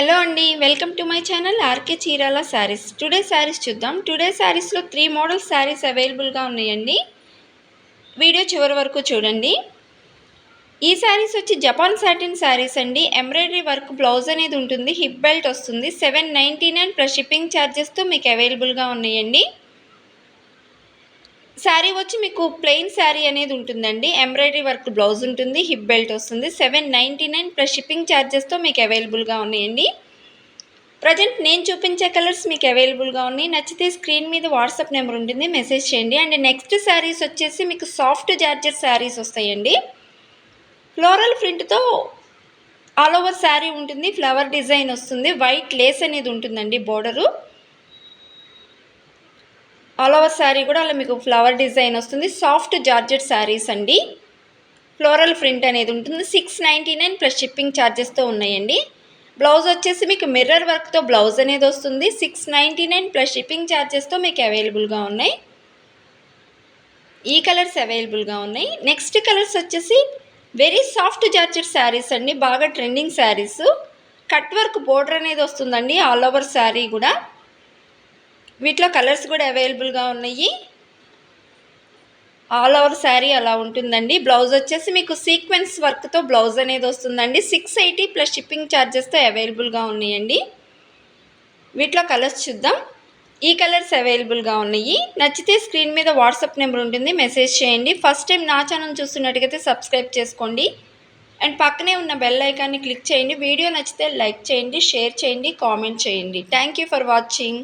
Hello అండి welcome to my channel RK Chirala saris. Today saris చూద్దాం. Today శారీస్లో three model saris అవైలబుల్గా ఉన్నాయండి. వీడియో చివరి వరకు చూడండి. ఈ శారీస్ వచ్చి జపాన్ సాటిన్ శారీస్ అండి. ఎంబ్రాయిడరీ వర్క్ బ్లౌజ్ అనేది ఉంటుంది. హిప్ బెల్ట్ వస్తుంది. Seven ninety nine plus shipping ఛార్జెస్తో మీకు అవైలబుల్గా ఉన్నాయండి. శారీ వచ్చి మీకు ప్లెయిన్ శారీ అనేది ఉంటుందండి. ఎంబ్రాయిడరీ వర్క్ బ్లౌజ్ ఉంటుంది హిప్ బెల్ట్ వస్తుంది. Seven ninety nine plus shipping ఛార్జెస్తో మీకు అవైలబుల్గా ఉన్నాయండి. ప్రజెంట్ నేను చూపించే కలర్స్ మీకు అవైలబుల్గా ఉన్నాయి. నచ్చితే స్క్రీన్ మీద వాట్సాప్ నెంబర్ ఉంటుంది మెసేజ్ చేయండి. అండ్ నెక్స్ట్ శారీస్ వచ్చేసి మీకు సాఫ్ట్ జార్జెట్ శారీస్ వస్తాయండి. ఫ్లోరల్ ప్రింట్తో ఆల్ ఓవర్ శారీ ఉంటుంది. ఫ్లవర్ డిజైన్ వస్తుంది. వైట్ లేస్ అనేది ఉంటుందండి బోర్డరు. ఆల్ ఓవర్ శారీ కూడా అలా మీకు ఫ్లవర్ డిజైన్ వస్తుంది. సాఫ్ట్ జార్జెట్ శారీస్ అండి. ఫ్లోరల్ ప్రింట్ అనేది ఉంటుంది. Six ninety nine plus shipping ఛార్జెస్తో ఉన్నాయండి. బ్లౌజ్ వచ్చేసి మీకు మిర్రర్ వర్క్తో బ్లౌజ్ అనేది వస్తుంది. Six ninety nine plus shipping ఛార్జెస్తో మీకు అవైలబుల్గా ఉన్నాయి. ఈ కలర్స్ అవైలబుల్గా ఉన్నాయి. నెక్స్ట్ కలర్స్ వచ్చేసి వెరీ సాఫ్ట్ జార్జెట్ శారీస్ అండి. బాగా trending sarees cut work border అనేది వస్తుందండి. ఆల్ ఓవర్ శారీ కూడా. వీటిలో కలర్స్ కూడా అవైలబుల్గా ఉన్నాయి. ఆల్ ఓవర్ శారీ అలా ఉంటుందండి. బ్లౌజ్ వచ్చేసి మీకు సీక్వెన్స్ వర్క్తో బ్లౌజ్ అనేది వస్తుందండి. సిక్స్ ఎయిటీ ప్లస్ షిప్పింగ్ ఛార్జెస్తో అవైలబుల్గా ఉన్నాయండి. వీటిలో కలర్స్ చూద్దాం. ఈ కలర్స్ అవైలబుల్గా ఉన్నాయి. నచ్చితే స్క్రీన్ మీద వాట్సాప్ నెంబర్ ఉంటుంది. మెసేజ్ చేయండి. ఫస్ట్ టైం నా ఛానల్ చూస్తున్నట్టుగైతే సబ్స్క్రైబ్ చేసుకోండి. అండ్ పక్కనే ఉన్న బెల్ ఐకాన్ని క్లిక్ చేయండి. వీడియో నచ్చితే లైక్ చేయండి షేర్ చేయండి కామెంట్ చేయండి. Thank you for watching.